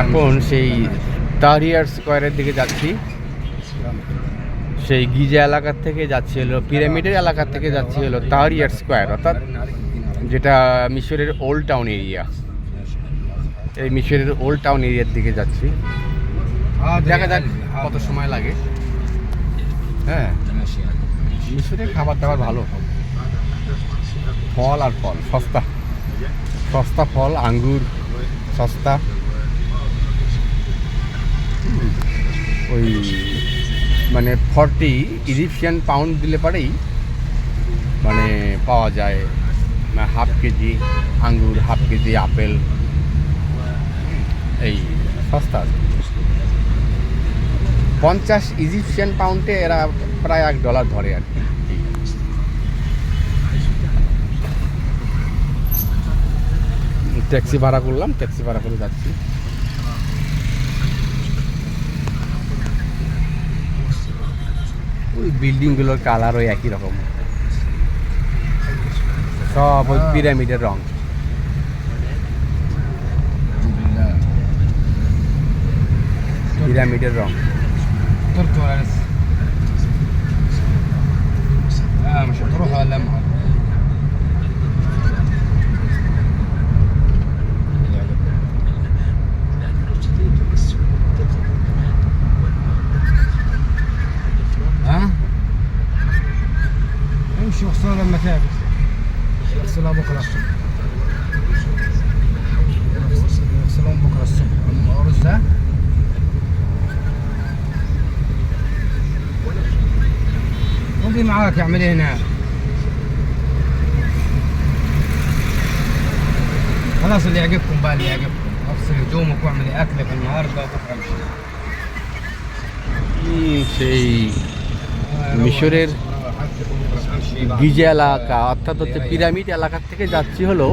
এখন সেই তারিয়ার স্কোয়ারের দিকে যাচ্ছি। সেই গিজা এলাকার থেকে যাচ্ছি হলো, পিরামিডের এলাকার থেকে যাচ্ছি হলো তারিয়ার স্কোয়ার, অর্থাৎ যেটা মিশরের ওল্ড টাউন এরিয়া। এই মিশরের ওল্ড টাউন এরিয়ার দিকে যাচ্ছি। দেখা যাক কত সময় লাগে। হ্যাঁ মিশরের খাবার দাবার ভালো। ফল আর ফল, সস্তা। সস্তা ফল, আঙ্গুর, সস্তা। ওই মানে ফর্টি ইজিপশিয়ান পাউন্ড দিলে পারেই মানে পাওয়া যায়। হাফ কেজি আঙ্গুর হাফ কেজি আপেল। এই সস্তা। পঞ্চাশ ইজিপশিয়ান পাউন্ডে এরা প্রায় এক ডলার ধরে আর কি। ট্যাক্সি ভাড়া করলাম ট্যাক্সি ভাড়া করে যাচ্ছি। বিল্ডিংগুলোর কালার ওই একই রকম সব ওই পিরামিডের রং পিরামিডের রং فطرت ولا لسه؟ لا الصلاة بكرة الصبح يغسلهم بكرة الصبح الأرز ده ودي معاك اعملي إيه هنا خلاص اللي يعجبكم بقى اللي يعجبكم اغسل هدومك واعملي اكلك النهارده وبكره امشي مشورر গিজা এলাকা, অর্থাৎ হচ্ছে পিরামিড এলাকার থেকে যাচ্ছি হলো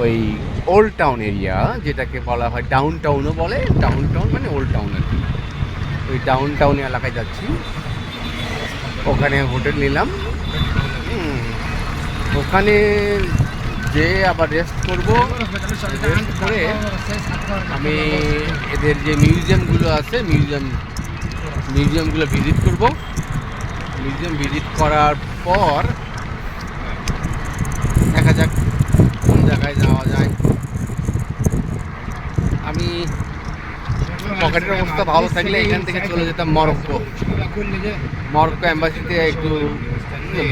ওই ওল্ড টাউন এরিয়া যেটাকে বলা হয় ডাউন টাউনও বলে ডাউন টাউন মানে ওল্ড টাউন আর কি। ওই ডাউন টাউন এলাকায় যাচ্ছি। ওখানে হোটেল নিলাম। ওখানে যে আবার রেস্ট করব রেস্ট করে আমি এদের যে মিউজিয়ামগুলো আছে মিউজিয়াম মিউজিয়ামগুলো ভিজিট করব। মিউজিয়াম ভিজিট করার পর দেখা যাক কোন জায়গায় যাওয়া যায় আমি পকেটের অবস্থা ভালো থাকলে এখান থেকে চলে যেতাম মরক্কো كل ده মরক্কো অ্যাম্বাসিতে একটু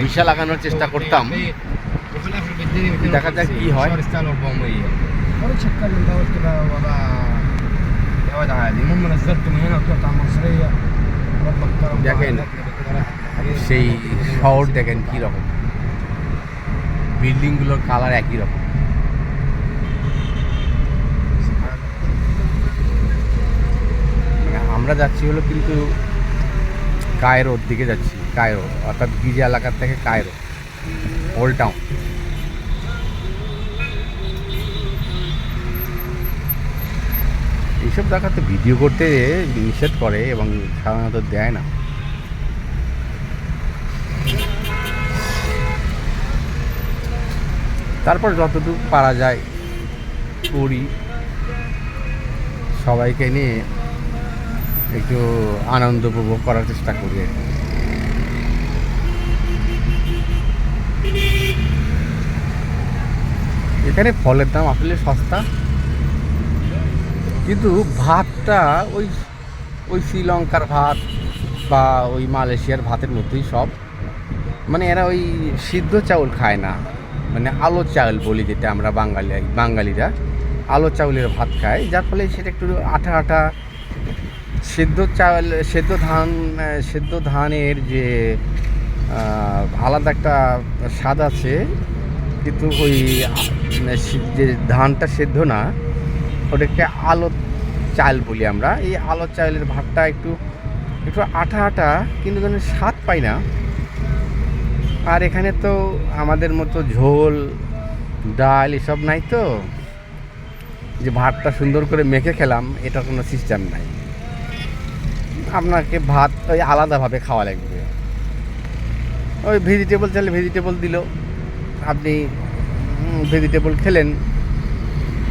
ভিসা লাগানোর চেষ্টা করতাম وفي الاخر بيديني 250 দেখা যাক কি হয়। صار يستاهل 400 ما رضيتش اتكلم ده قلت بقى هو بقى يا واد عادي المهم نزلته من هنا وطلعت على المصريه ربك كرم দেখেন, সেই শহর দেখেন কী রকম। বিল্ডিংগুলোর কালার একই রকম। আমরা যাচ্ছি হলো কিন্তু কায়রোর দিকে যাচ্ছি, কায়রো। অর্থাৎ গিজে এলাকার থেকে কায়রো, ওল্ড টাউন। এইসব দেখাতে ভিডিও করতে নিষেধ করে এবং সাধারণত দেয় না। তারপর যতটুকু পারা যায় করি সবাইকে নিয়ে একটু আনন্দ উপভোগ করার চেষ্টা করি। এখানে ফলের দাম আসলে সস্তা, কিন্তু ভাতটা ওই ওই শ্রীলঙ্কার ভাত বা ওই মালয়েশিয়ার ভাতের মধ্যেই সব মানে এরা ওই সিদ্ধ চাউল খায় না মানে আলো চাউল বলি যেটা আমরা বাঙালি, বাঙালিরা আলো চাউলের ভাত খাই যার ফলে সেটা একটু আঠা আঠা সেদ্ধ চাল সেদ্ধ ধান, সেদ্ধ ধানের যে আলাদা একটা স্বাদ আছে, কিন্তু ওই যে ধানটা সেদ্ধ না, ওটাকে আলো চাল বলি আমরা। এই আলো চালের ভাতটা একটু একটু আঠা আঠা, কিন্তু যেন স্বাদ পাই না। আর এখানে তো আমাদের মতো ঝোল, ডাল এসব নাই তো। যে ভাতটা সুন্দর করে মেখে খেলাম, এটা কোনো সিস্টেম নাই। আপনাকে ভাত ওই আলাদাভাবে খাওয়া লাগবে। ওই ভেজিটেবল চাইলে ভেজিটেবল দিল। আপনি ভেজিটেবল খেলেন।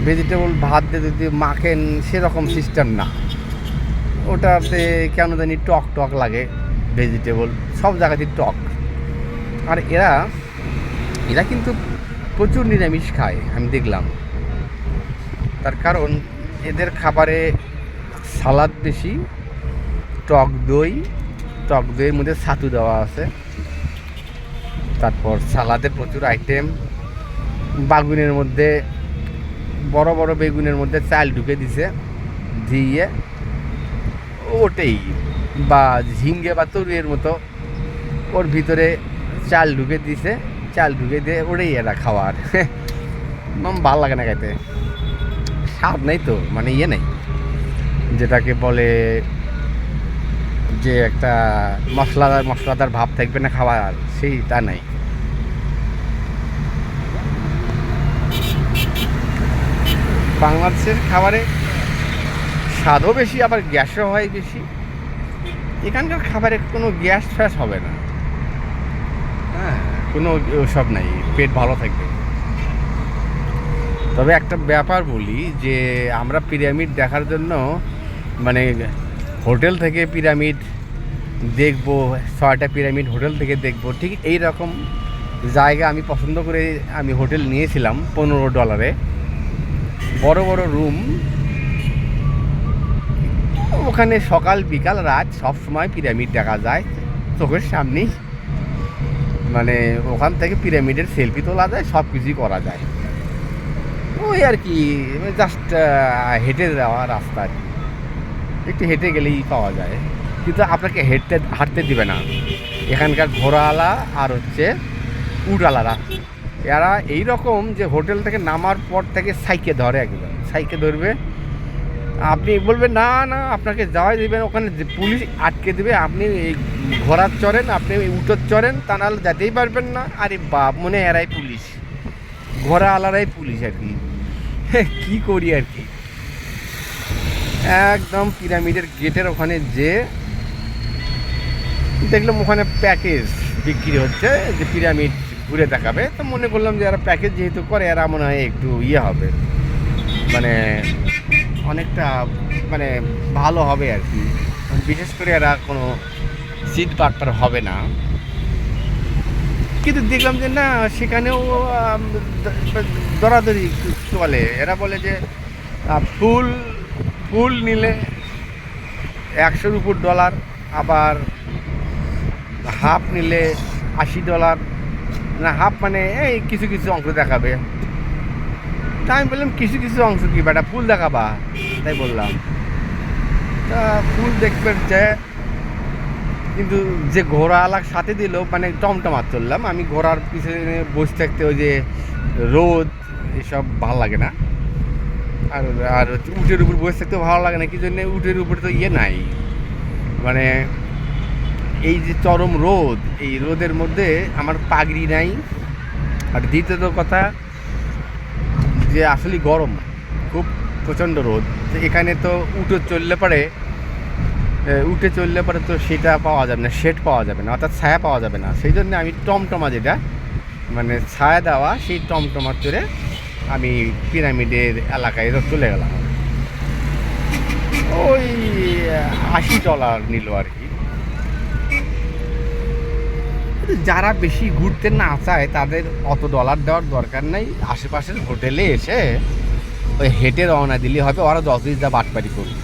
ভেজিটেবল ভাত দিয়ে যদি মাখেন, সেরকম সিস্টেম না। ওটাতে কেন জানি টক টক লাগে ভেজিটেবল সব জায়গাতেই টক। আর এরা এরা কিন্তু প্রচুর নিরামিষ খায়, আমি দেখলাম। তার কারণ, এদের খাবারে সালাদ বেশি, টক দই, টক দইয়ের মধ্যে ছাতু দেওয়া আছে। তারপর সালাদে প্রচুর আইটেম। বাগুনের মধ্যে, বড় বড় বেগুনের মধ্যে চাল ঢুকে দিছে দিয়ে ওটাই বা ঝিঙ্গে বা তরুয়ের মতো। ওর ভিতরে চাল ঢুকে দিছে, চাল ঢুকে দিয়ে ওটাই এরা খাওয়ার। ভালো লাগে না খাইতে। স্বাদ নেই তো মানে ইয়ে নেই। যেটাকে বলে যে একটা মশলাদার মশলাদার ভাব থাকবে না খাবার সেইটা নাই। বাংলাদেশের খাবারে স্বাদও বেশি, আবার গ্যাসও হয় বেশি। এখানকার খাবারে কোনো গ্যাস ফ্যাস হবে না। হ্যাঁ কোনো ওসব নাই, পেট ভালো থাকবে। তবে একটা ব্যাপার বলি যে, আমরা পিরামিড দেখার জন্য মানে হোটেল থেকে পিরামিড দেখব, ছয়টা পিরামিড হোটেল থেকে দেখব, ঠিক এই রকম জায়গা আমি পছন্দ করে আমি হোটেল নিয়েছিলাম, পনেরো ডলারে। বড় বড় রুম। ওখানে সকাল, বিকাল, রাত সব সময় পিরামিড দেখা যায়, চোখের সামনেই। মানে ওখান থেকে পিরামিডের সেলফি তোলা যায় সব কিছুই করা যায়। ওই আর কি জাস্ট হেঁটে যাওয়া রাস্তা। আর কি একটু হেঁটে গেলেই পাওয়া যায়। কিন্তু আপনাকে হেঁটতে, হাঁটতে দিবে না। এখানকার ঘোড়াওয়ালা আর হচ্ছে উটালারা এরা এই রকম যে হোটেল থেকে নামার পর থেকে সাইকে ধরে একদম। সাইকে ধরবে আপনি বলবেন, না না, আপনাকে যাওয়াই দেবেন। ওখানে পুলিশ আটকে দেবে, আপনি এই ঘোড়ার চড়েন, আপনি উটোর চড়েন, তা নাহলে যেতেই পারবেন না। আরে বাপ, মনে এরাই পুলিশ। ঘোড়া আলারাই পুলিশ আর কি। কী করি আর কি? একদম পিরামিডের গেটের ওখানে যে দেখলাম ওখানে প্যাকেজ বিক্রি হচ্ছে, যে পিরামিড ঘুরে দেখাবে। তো মনে করলাম যে এরা প্যাকেজ যেহেতু করে, এরা মনে হয় একটু ইয়ে হবে। মানে অনেকটা মানে ভালো হবে আর কি। বিশেষ করে এরা কোনো সিট বাটপার হবে না। কিন্তু দেখলাম যে না, সেখানেও দরাদরি চলে। এরা বলে যে ফুল ফুল নিলে একশোর উপর ডলার আবার হাফ নিলে আশি ডলার না হাফ মানে এই কিছু কিছু অংশ দেখাবে। তা আমি বললাম, কিছু কিছু অংশ কি বেটা? ফুল দেখাবা। তাই বললাম। তা ফুল দেখবে যে, কিন্তু যে ঘোড়াওয়ালার সাথে দিল মানে টমটমার চললাম। আমি ঘোড়ার পিছনে বসে থাকতে ওই যে রোদ, এসব ভালো লাগে না। আর আর হচ্ছে উটের উপর বসে থাকতেও ভালো লাগে না, কি জন্য উটের উপরে তো ইয়ে নাই। মানে এই যে চরম রোদ, এই রোদের মধ্যে আমার পাগড়ি নাই। আর দ্বিতীয়ত কথা যে আসলে গরম, খুব প্রচণ্ড রোদ। তো এখানে তো উঠে চললে পরে উঠে চললে পরে তো সেটা পাওয়া যাবে না শেড পাওয়া যাবে না, অর্থাৎ ছায়া পাওয়া যাবে না। সেই জন্য আমি টমটমা যেটা মানে ছায়া দেওয়া, সেই টমটমা চড়ে আমি পিরামিডের এলাকায় চলে গেলাম। ওই আশি ডলার নিল আর কি কিন্তু যারা বেশি ঘুরতে না চায়, তাদের অত ডলার দেওয়ার দরকার নেই। আশেপাশের হোটেলে এসে ওই হেঁটে রওনা দিলে হবে, ওরা যতই যা বাটপারি করবে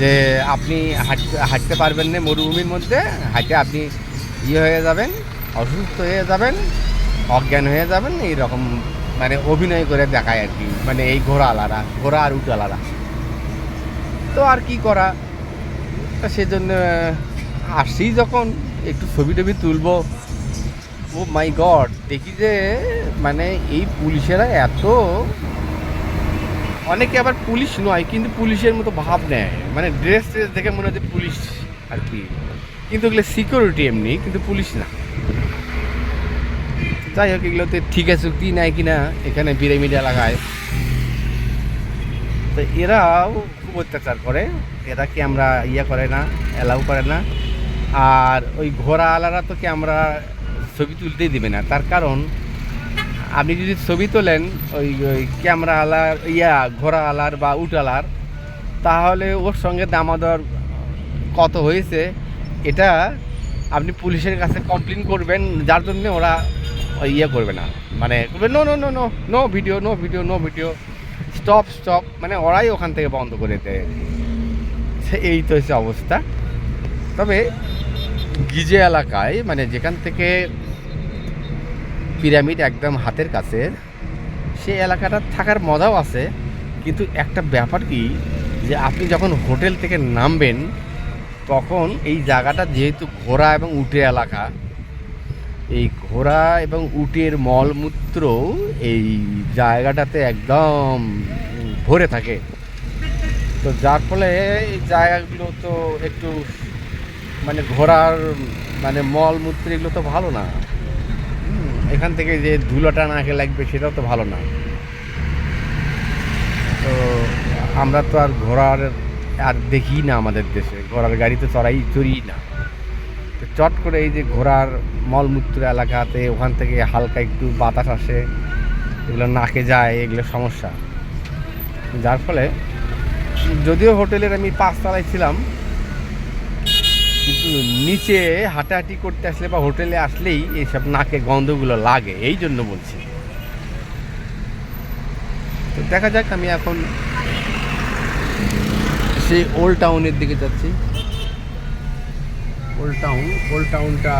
যে আপনি হাঁটতে হাঁটতে পারবেন না মরুভূমির মধ্যে, হাঁটে আপনি ইয়ে হয়ে যাবেন, অসুস্থ হয়ে যাবেন, অজ্ঞান হয়ে যাবেন, এইরকম মানে অভিনয় করে দেখায় আর কি। মানে এই ঘোড়া আলারা, ঘোড়া আর উট আলারা। তো আর কি করা? সেজন্য আসি যখন। একটু ছবি টবি তুলবো। ও মাই গড, দেখি যে মানে এই পুলিশেরা এত, অনেকে আবার পুলিশ নয়, কিন্তু পুলিশের মতো ভাব নেয়। মানে ড্রেস ট্রেস দেখে মনে হচ্ছে পুলিশ আর কি। কিন্তু ওগুলো সিকিউরিটি এমনি, কিন্তু পুলিশ না। যাই হোক, এগুলোতে ঠিক আছে, কি নাই কিনা এখানে পিরামিড এলাকায়। তো এরাও খুব অত্যাচার করে। এরা কি আমরা ইয়ে করে না অ্যালাউ করে না? আর ওই ঘোড়া আলারা তো ক্যামেরা ছবি তুলতেই দিবে না। তার কারণ, আপনি যদি ছবি তোলেন, ওই ওই ক্যামেরা আলার ইয়া ঘোড়া আলার বা উটালার তাহলে ওর সঙ্গে দামাদর কত হয়েছে, এটা আপনি পুলিশের কাছে কমপ্লেন করবেন, যার জন্য ওরা ইয়ে করবে না। মানে করবে no no no no no video no video no video stop stop মানে ওরাই ওখান থেকে বন্ধ করে দেয়। এই তো হচ্ছে অবস্থা। তবে গিজে এলাকায় মানে যেখান থেকে পিরামিড একদম হাতের কাছে, সে এলাকাটা থাকার মজাও আছে। কিন্তু একটা ব্যাপার কি, যে আপনি যখন হোটেল থেকে নামবেন, তখন এই জায়গাটা যেহেতু ঘোড়া এবং উটে এলাকা, এই ঘোড়া এবং উটের মলমূত্র এই জায়গাটাতে একদম ভরে থাকে। তো যার ফলে এই জায়গাগুলো তো একটু মানে ঘোড়ার মানে মলমূত্র এগুলো তো ভালো না। এখান থেকে যে ধুলোটা নাকে লাগবে সেটাও তো ভালো না। তো আমরা তো আর ঘোড়ার আর দেখি না আমাদের দেশে। ঘোড়ার গাড়ি তো চড়াই চড়ি না। তো চট করে এই যে ঘোড়ার মলমূত্র এলাকাতে ওখান থেকে হালকা একটু বাতাস আসে, এগুলো নাকে যায়, এগুলো সমস্যা। যার ফলে যদিও হোটেলের আমি পাঁচতলায় ছিলাম কিন্তু নিচে হাঁটাহাঁটি করতে আসলে বা হোটেলে আসলেই এইসব নাকে গন্ধগুলো লাগে, এই জন্য বলছি। তো দেখা যাক, আমি এখন সেই ওল্ড টাউনের দিকে যাচ্ছি। ওল্ড টাউন ওল্ড টাউনটা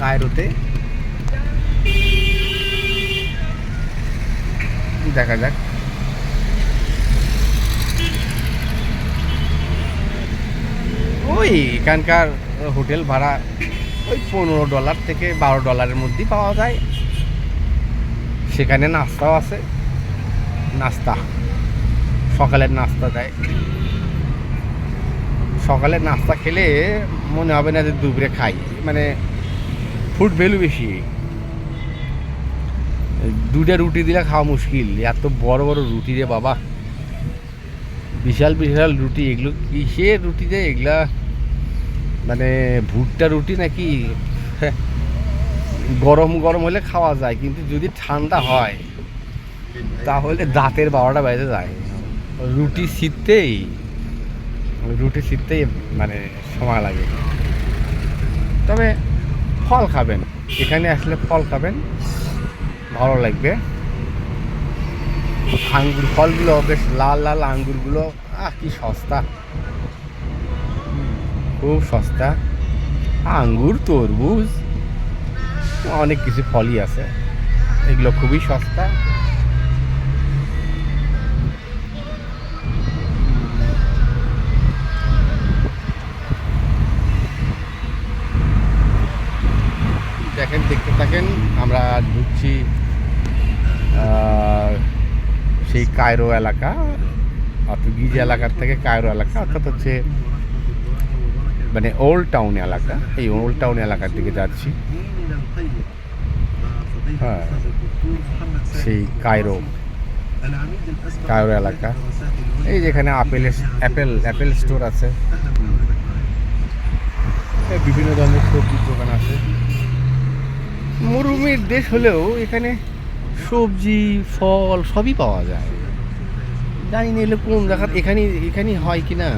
কায়রোতে দেখা যাক। ওই এখানকার হোটেল ভাড়া ওই পনেরো ডলার থেকে বারো ডলারের মধ্যেই পাওয়া যায়। সেখানে নাস্তাও আছে। নাস্তা। সকালের নাস্তা দেয়। সকালের নাস্তা খেলে মনে হবে না যে দুপুরে খাই। মানে ফুড ভ্যালু বেশি। দুটা রুটি দিলে খাওয়া মুশকিল। এত বড় বড় রুটি রে বাবা। বিশাল বিশাল রুটি এগুলো কিসের রুটি যে এগুলা? মানে ভুট্টা রুটি নাকি? হ্যাঁ, গরম গরম হলে খাওয়া যায় কিন্তু যদি ঠান্ডা হয় তাহলে দাঁতের বারোটা বেজে যায়। রুটি ছিটতেই রুটি ছিটতেই মানে সময় লাগে। তবে ফল খাবেন এখানে আসলে ফল খাবেন ভালো লাগবে। আঙ্গুর, ফলগুলো বেশ লাল লাল আঙ্গুরগুলো। আহ, কি সস্তা। খুব সস্তা। আঙ্গুর, তরমুজ, অনেক কিছু ফলই আছে। এগুলো খুবই সস্তা। দেখেন, দেখতে থাকেন, আমরা ঢুকছি সেই কায়রো এলাকা, অর্থাৎ গিজ এলাকার থেকে কায়রো এলাকা, অর্থাৎ হচ্ছে মানে ওল্ড টাউন এলাকা। এই ওল্ড টাউন এলাকার দিকে যাচ্ছি। হ্যাঁ সেই কায়রো কায়রো এলাকা। এই যেখানে আপেল অ্যাপেল অ্যাপেল স্টোর আছে। বিভিন্ন ধরনের সবজির দোকান আছে। মরুভূমির দেশ হলেও এখানে সবজি, ফল সবই পাওয়া যায়। জানি না এগুলো কোন জায়গা এখানে এখানেই হয় কি না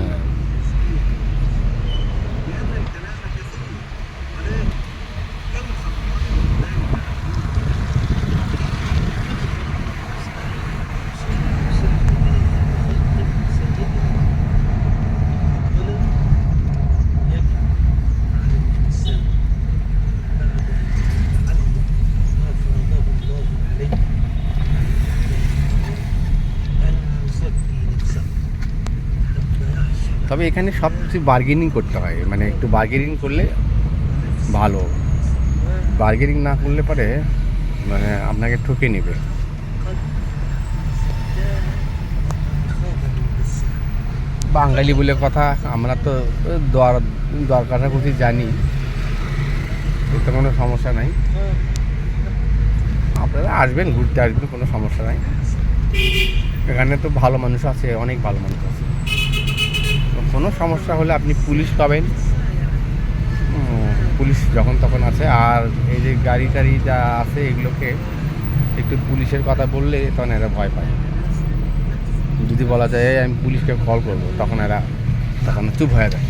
তবে এখানে সব কিছু বার্গেনিং করতে হয়। মানে একটু বার্গেনিং করলে ভালো। বার্গেনিং না করলে পরে মানে আপনাকে ঠকে নেবে। বাঙালি বলে কথা, আমরা তো দর দর কাছাকাছি জানি। এতে কোনো সমস্যা নাই। আপনারা আসবেন, ঘুরতে আসবেন, কোনো সমস্যা নাই। এখানে তো ভালো মানুষ আছে, অনেক ভালো মানুষ আছে। কোনো সমস্যা হলে আপনি পুলিশ পাবেন। পুলিশ যখন তখন আছে। আর এই যে গাড়ি টাড়ি যা আছে এগুলোকে একটু পুলিশের কথা বললে তখন এরা ভয় পায়। যদি বলা যায় "এই, আমি পুলিশকে কল করব তখন এরা তখন চুপ হয়ে যায়।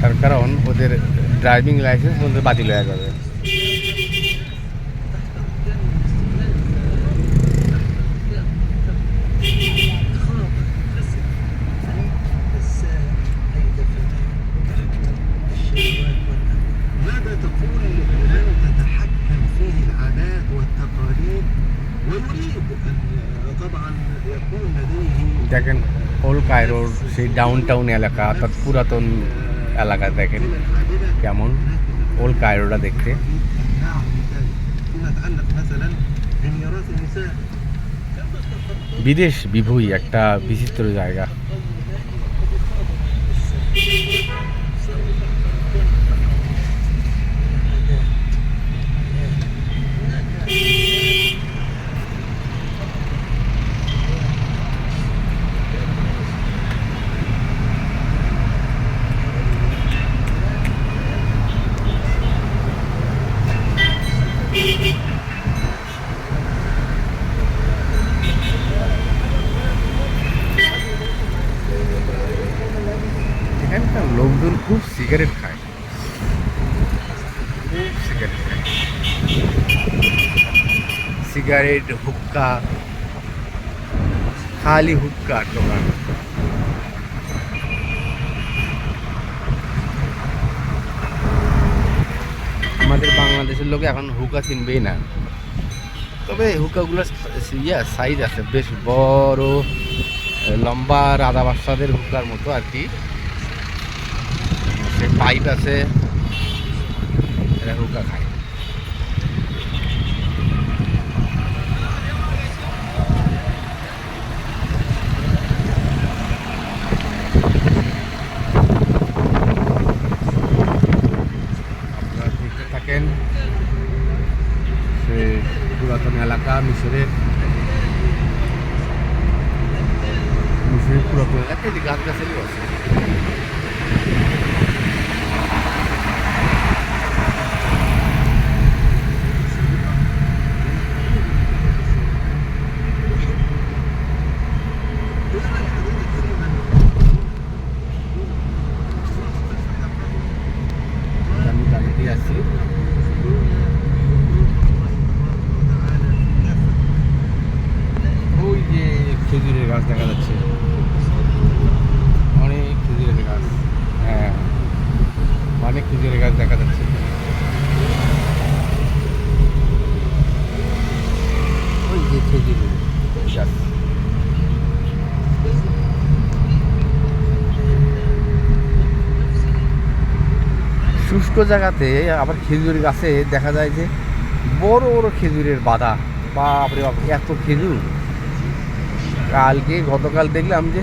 তার কারণ ওদের ড্রাইভিং লাইসেন্স ওদের বাতিল হয়ে যাবে। ডাউন টাউন এলাকা, অর্থাৎ পুরাতন এলাকা দেখেন কেমন। ওল কায়রোটা দেখতে। বিদেশ বিভুই একটা বিচিত্র জায়গা। হুক্কা খালি হুক্কা দোকান আমাদের বাংলাদেশের লোকে এখন হুকা চিনবেই না। তবে হুকাগুলো ইয়া সাইজ আছে, বেশ বড়, লম্বা রাধা বাচ্চাদের হুকার মতো আর কি। পাইপ আছে হুকা খায় আপনারা দেখতে থাকেন সে পুরাতন এলাকা মিশরের মিশরের পুরাতন এলাকা এই যে গাছ গাছালি আছে আমি গাড়িতে আছি ওই যে খেজুরের গাছ দেখা যাচ্ছে অনেক খেজুরের গাছ হ্যাঁ অনেক খেজুরের গাছ দেখা যাচ্ছে ওই যে খেজুরের গাছ শুষ্ক জায়গাতে আবার খেজুর গাছে দেখা যায় যে বড় বড় খেজুরের বাধা বাপরে বাপ, এত খেজুর। কালকে গতকাল দেখলাম যে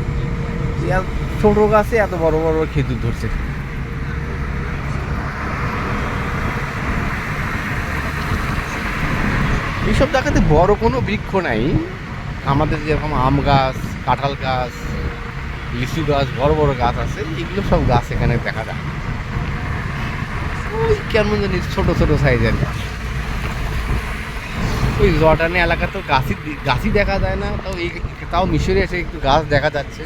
ছোট গাছে এত বড় বড় খেজুর ধরছে। এইসব জায়গাতে বড় কোনো বৃক্ষ নাই। আমাদের যেরকম আম গাছ, কাঁঠাল গাছ, লিচু গাছ, বড় বড় গাছ আছে, এগুলো সব গাছ এখানে দেখা যায়। ওই কেমন জানি ছোট ছোট সাইজের ওই জর্ডানি এলাকা তো গাছই গাছই দেখা যায় না, তাও এই তাও মিশরে এসে একটু গাছ দেখা যাচ্ছে।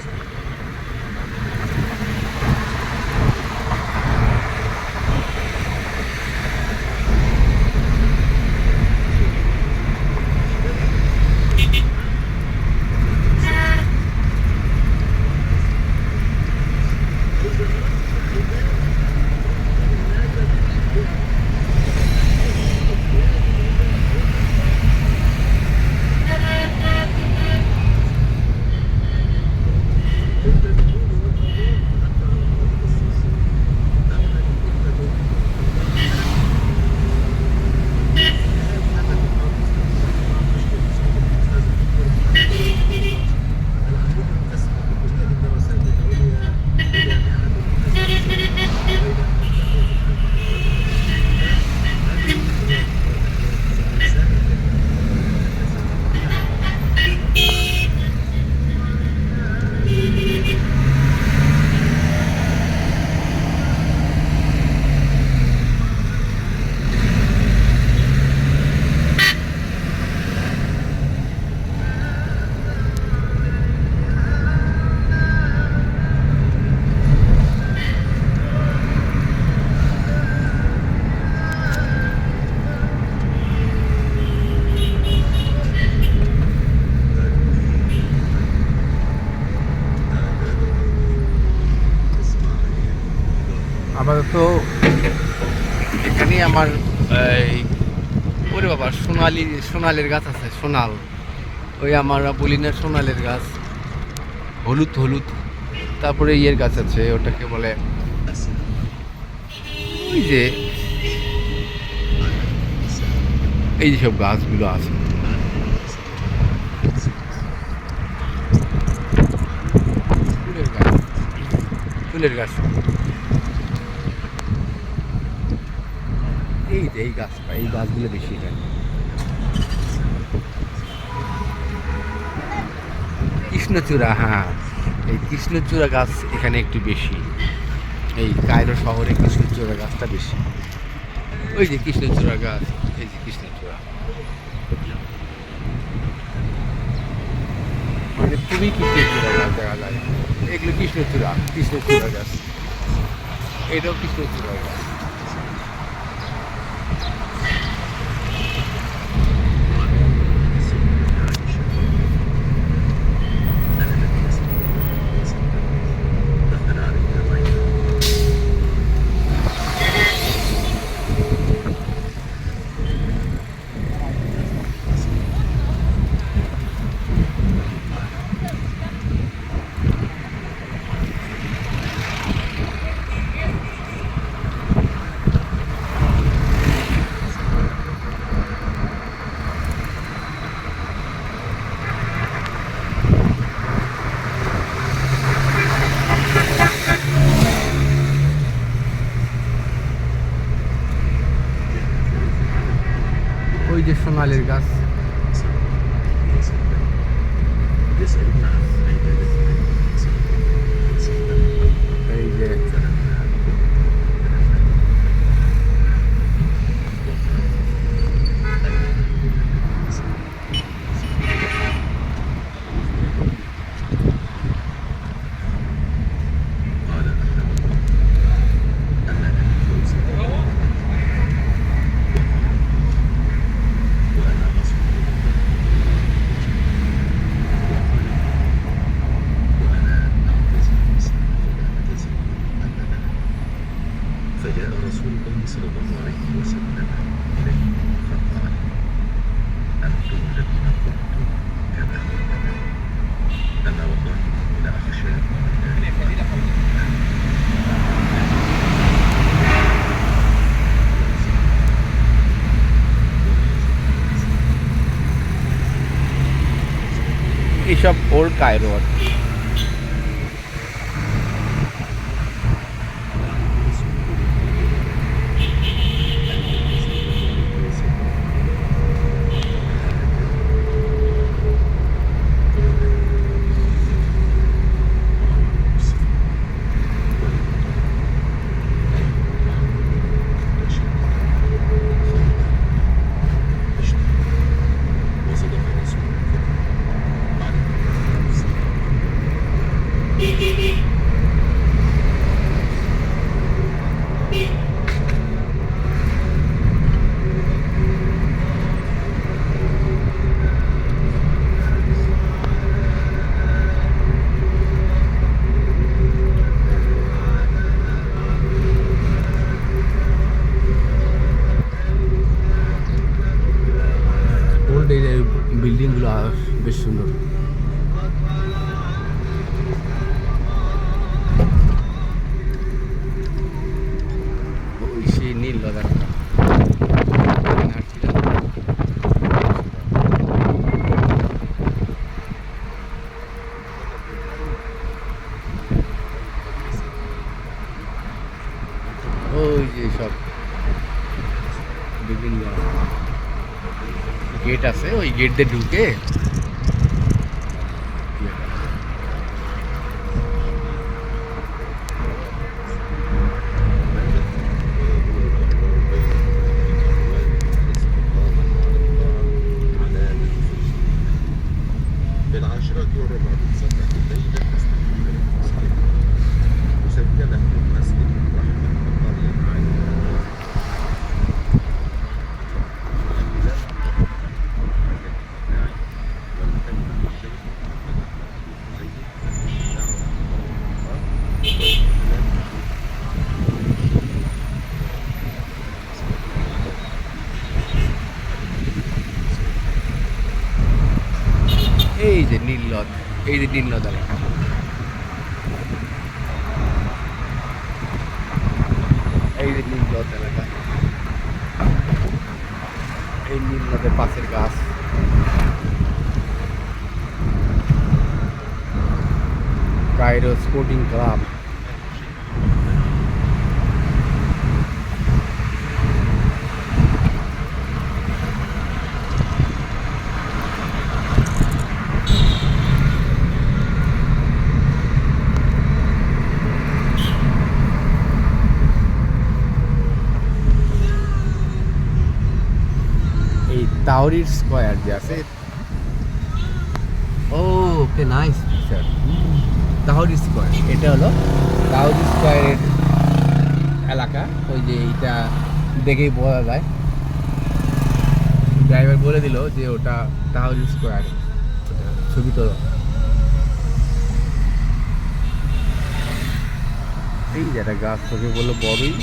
সোনালি, সোনালের গাছ আছে, সোনাল। ওই আমার বলি না সোনালের গাছ। হলুদ হলুদ। তারপরে ইয়ের গাছ আছে, ওটাকে বলে ওই যে এই যেসব গাছগুলো আছে। ফুলের গাছ গাছ। এই যে এই গাছটা এই গাছগুলো বেশি এখানে কৃষ্ণচূড়া হ্যাঁ। এই কৃষ্ণচূড়া গাছ এখানে একটু বেশি। এই কায়রো শহরে কৃষ্ণচূড়া গাছটা বেশি। ওই যে কৃষ্ণচূড়া গাছ, এই যে কৃষ্ণচূড়া। মানে খুবই কৃষ্ণচূড়া গাছ দেখা যায়? এগুলো কৃষ্ণচূড়া কৃষ্ণচূড়া গাছ। এটাও কৃষ্ণচূড়া গাছ। এইসব ওল্ড কায়রো আর কি। বিল্ডিংগুলো বেশ সুন্দর ওই সেই নীল লদারটা ওই যে সব বিভিন্ন গেট আছে ওই গেট দিয়ে ঢুকে নীলনদ এই যে নিম্নদ এলাকা এই নিম্নদের পাশের গাছ। Cairo sporting club Tahrir square যে আছে ও okay nice picture Tahrir square এটা হলো? তাহরি স্কোয়ারের এলাকা। ওই যে এইটা দেখেই বোঝা যায়। ড্রাইভার বলে দিল যে ওটা তাহরি স্কোয়ার ছবি তো এই যে একটা গাছ তোকে বলল বড়ই।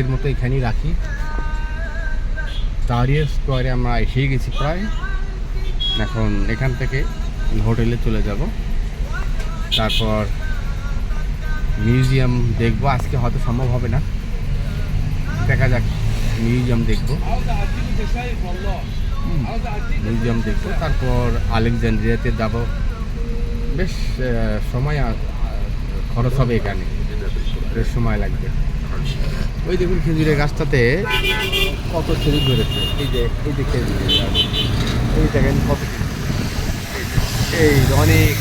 আজকের মতো এখানেই রাখি। তারিয়ার স্কোয়ারে আমরা এসেই গেছি প্রায়। এখন এখান থেকে হোটেলে চলে যাব। তারপর মিউজিয়াম দেখব। আজকে হয়তো সম্ভব হবে না। দেখা যাক, মিউজিয়াম দেখব। মিউজিয়াম দেখব। তারপর আলেকজান্ড্রিয়াতে যাব। বেশ সময় খরচ হবে এখানে। বেশ সময় লাগবে। ওই দেখুন খেজুরের গাছটাতে কত খেজুর ধরেছে। এই যে এই যে খেজুরের গাছ এই দেখেন কত এই অনেক।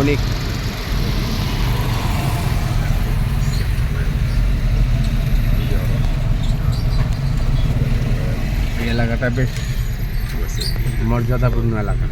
অনেক এই এলাকাটা বেশ মর্যাদাপূর্ণ এলাকা।